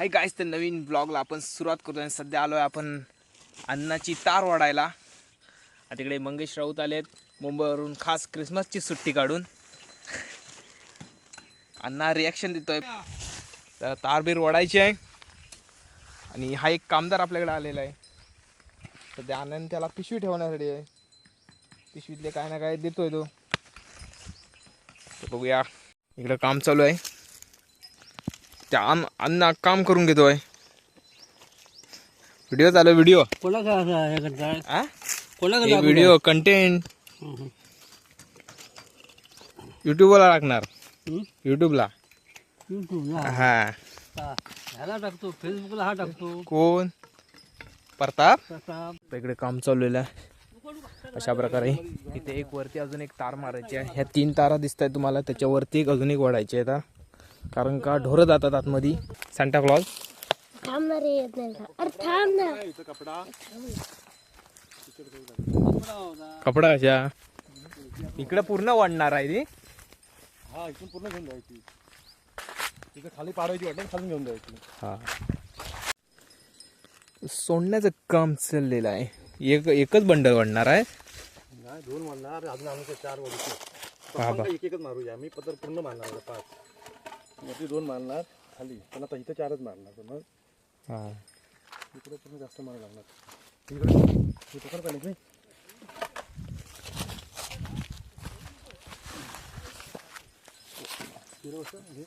Hi guys तर नवीन ब्लॉगला आपण सुरुवात करतो आणि सध्या आलो आहे आपण अन्नाची तार वाढायला. आता तिकडे मंगेश राऊत आले आहेत मुंबईवरून खास क्रिसमसची सुट्टी काढून. अण्णा रिॲक्शन देतोय. तर तार बीर वाढायची आहे. आणि हा एक कामदार आपल्याकडे आलेला आहे. सध्या अण्णाने त्याला पिशवी ठेवण्यासाठी आहे. पिशवीतले काय ना काय देतोय तो. बघूया. इकडं काम चालू आहे. त्या अन्न अण्णा काम करून घेतोय व्हिडिओ चालू व्हिडिओ व्हिडिओ कंटेंट युट्यूबला टाकणार युट्यूबला युट्यूब हा ह्याला टाकतो फेसबुकला हा टाकतो. कोण? प्रताप? प्रताप. इकडे काम चाललेलं आहे अशा प्रकारे इथे एक वरती अजून एक तार मारायची आहे. ह्या तीन तारा दिसत आहेत तुम्हाला त्याच्यावरती एक अजून एक वाढायची आहे आता. कारण का ढोरं जातात आतमध्ये. सांता क्लॉज थांब ना रे येत नाही का? अरे थांब ना. कपडा कशा इकडे पूर्ण वाढणार आहे ती हा इथून पूर्ण घेऊन जायची. तिथे खाली पाडवायची वाटत खाली घेऊन जायची. हा. सोडण्याचं काम चाललेलं आहे. एक एकच बंडल वाढणार आहे. नाही दोन मारणार अजून आमचं चार हा बा. एक एकच मारूया. मी पत्र पूर्ण मारणार पाच. वरती दोन मारणार खाली. पण आता इथं चारच मारणार. तर मग हा. इकडे पूर्ण जास्त मारा लागणार. इकडे हे पकड पाहिजे नाही हिरो असं घे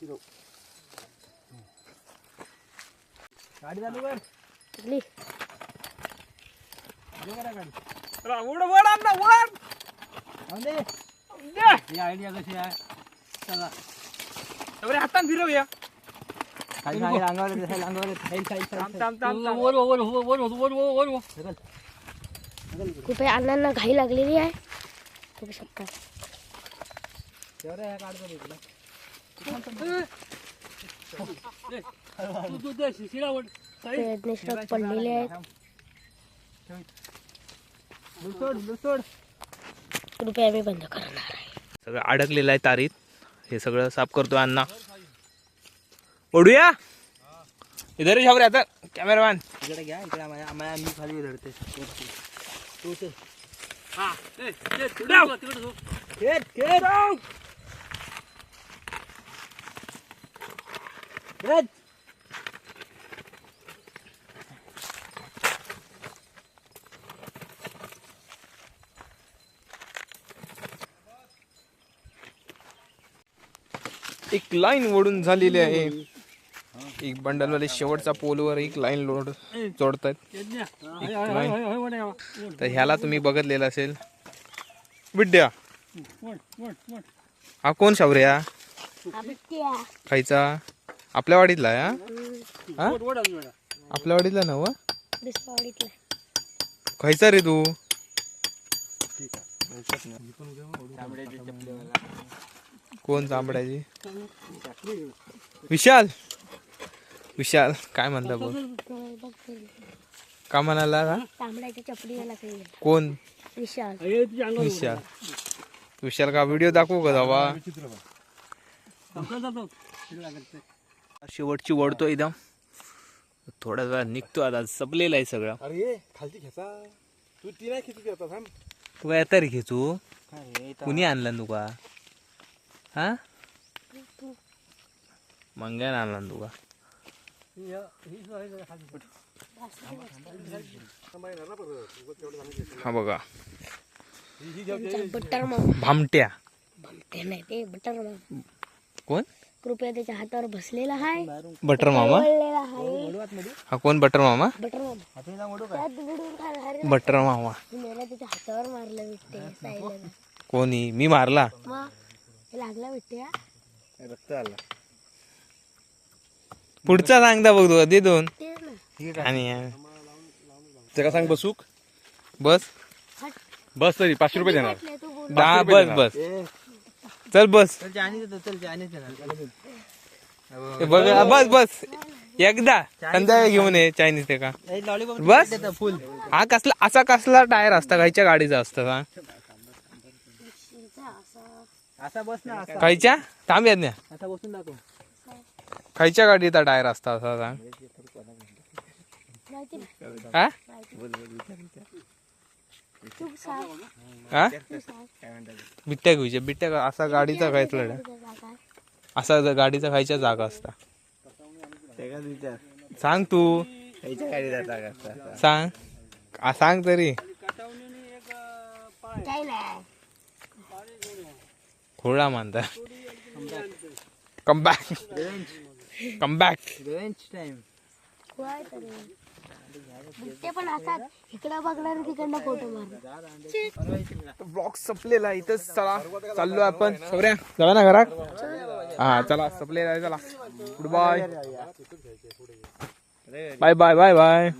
हिरो गाडी चालू कर. कुठली ही आयडिया कशी आहे? सगळा अंगावर अंगावर वर वर वर वर वर वर वर अण्णांना घाई लागलेली आहे? कृपया बंद करणार आहे. सगळं अडकलेलं आहे तारीत. हे सगळं साफ करतोय अण्णा. ओढूया? इधर ही छावरे आता कॅमेरामॅन इकडे घ्या इकडे आम्हाला आम्हाला मी खाली धरते. तू खेळ एक लाईन ओढून झालेली आहे. एक बंडलवाले शेवटचा पोलवर एक लाईन लोड जोडतात तर ह्याला तुम्ही बघितलेलं असेल. विड्या. हा कोण शावऱ्या खायचा. आपल्या वाडीतला आहे हा? आपल्या वाडीतला दिसवाडीतला खायचा रे तू. कोण तांबड्याची विशाल. विशाल काय म्हणता बघ का म्हणाला कोण? विशाल. विशाल. विशाल का व्हिडिओ दाखवू का जावा शेवटची ओढतो एकदम. थोड्या वेळा निघतो आता संपलेला आहे सगळं. खालची खेचा. तू ती नाही खेचू आता तू काय तरी घेतो कुणी आणलं तुका हा? मंग्यान आणला तुका हा बघा. बटर मामा भामट्या. ते नाही ते बटर मामा कोण? कृपया त्याच्या हातावर बसलेला आहे बटर मामा? हा कोण बटर मामा? बटर मामा. बटर मामा. मेला त्याच्या हातावर मारलं कोणी? मी मारला? लागला विट्टे रक्त आला. पुढचा सांगता बघ तू दे दोन. ना. आणि त्याला सांग बसूक. बस. बस तरी पाचशे रुपये देणार. म्हटलंय तू बोल दहा बस बस. चल बस. हे बघ बस बस एकदा. संध्याकाळी घेऊन ये चायनीज ते का? बस. फुल हा कसला असा कसला टायर असता खायच्या गाडीचा असतं का असा बस ना असा. खायच्या? थांब येत नाही असा बसून दाखव. खायच्या गाडीचा टायर असता असा सांग. माहिती नाही हा? तू सांग हा? तू सांग बिट्ट्या घेऊच्या बिट्ट्या असा गाडीचा खायचा जागा? असा ज- गाडीचा खायच्या जागा असता. सांग तू. सांग. आ, सांग तरी. खोळा मानता कम बॅक कम बॅक ते पण असतात इकडं बघणार आणि तिकडनं फोटो मारणार. ब्लॉग संपलेला आहे इथंच चला. चाललो आपण. सौर्या चला ना घरात? हा चला संपलेला आहे चला. Good bye bye bye bye bye